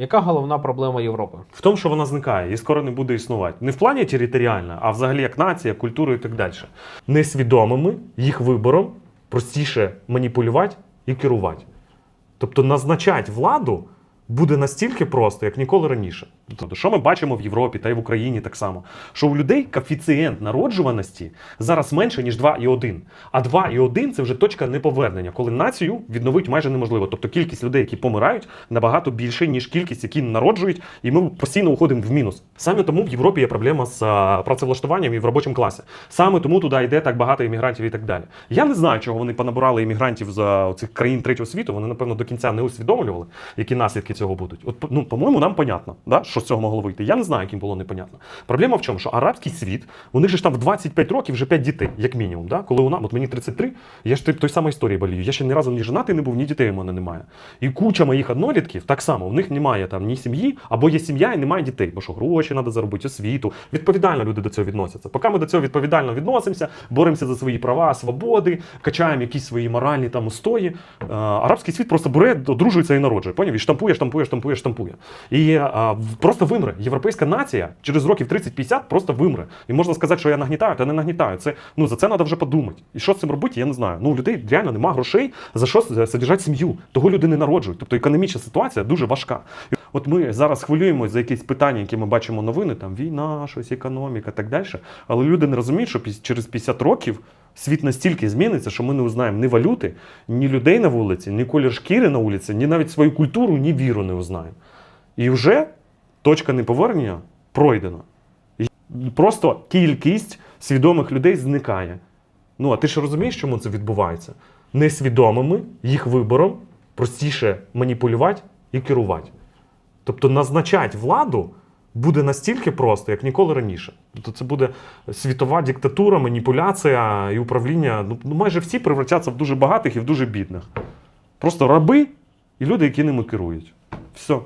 Яка головна проблема Європи? В тому, що вона зникає і скоро не буде існувати. Не в плані територіально, а взагалі як нація, культура і так далі. Несвідомими їх вибором простіше маніпулювати і керувати. Тобто назначати владу буде настільки просто, як ніколи раніше. Тобто, що ми бачимо в Європі та й в Україні так само, що у людей коефіцієнт народжуваності зараз менше, ніж 2,1. А 2,1 це вже точка неповернення, коли націю відновити майже неможливо. Тобто кількість людей, які помирають, набагато більше, ніж кількість, які народжують, і ми постійно уходимо в мінус. Саме тому в Європі є проблема з працевлаштуванням і в робочому класі. Саме тому туди йде так багато іммігрантів і так далі. Я не знаю, чого вони понабирали іммігрантів з цих країн третього світу. Вони, напевно, до кінця не усвідомлювали, які наслідки цього будуть. От, ну, по-моєму, нам понятно, да, що з цього могло вийти. Я не знаю, яким було непонятно. Проблема в чому, що арабський світ, у них же ж там в 25 років вже 5 дітей, як мінімум. Да? Коли у нас, от мені 33, я ж той самої історії болію. Я ще ні разу ні женатий не був, ні дітей у мене немає. І куча моїх однолітків так само, у них немає там ні сім'ї, або є сім'я і немає дітей, бо що гроші треба заробити, освіту. Відповідально люди до цього відносяться. Поки ми до цього відповідально відносимося, боремося за свої права, свободи, качаємо якісь свої моральні там устої. е, Арабський світ просто бере, одружується і народжує. Поняв? І штампує, штампує, штампує, штампує. І е, в- просто вимре. Європейська нація через років 30-50 просто вимре. І можна сказати, що я нагнітаю, та не нагнітаю. Це ну за це треба вже подумати. І що з цим робити, я не знаю. Ну у людей реально нема грошей за що содержати сім'ю. Того люди не народжують. Тобто економічна ситуація дуже важка. От ми зараз хвилюємося за якісь питання, які ми бачимо новини, там війна, щось, економіка, так далі. Але люди не розуміють, що через 50 років світ настільки зміниться, що ми не узнаємо ні валюти, ні людей на вулиці, ні колір шкіри на вулиці, ні навіть свою культуру, ні віру не узнаємо. І вже точка неповернення пройдена. Просто кількість свідомих людей зникає. Ну, а ти ж розумієш, чому це відбувається? Несвідомими їх вибором простіше маніпулювати і керувати. Тобто назначати владу буде настільки просто, як ніколи раніше. Тобто це буде світова диктатура, маніпуляція і управління. Ну, ну майже всі превратяться в дуже багатих і в дуже бідних. Просто раби і люди, які ними керують. Все.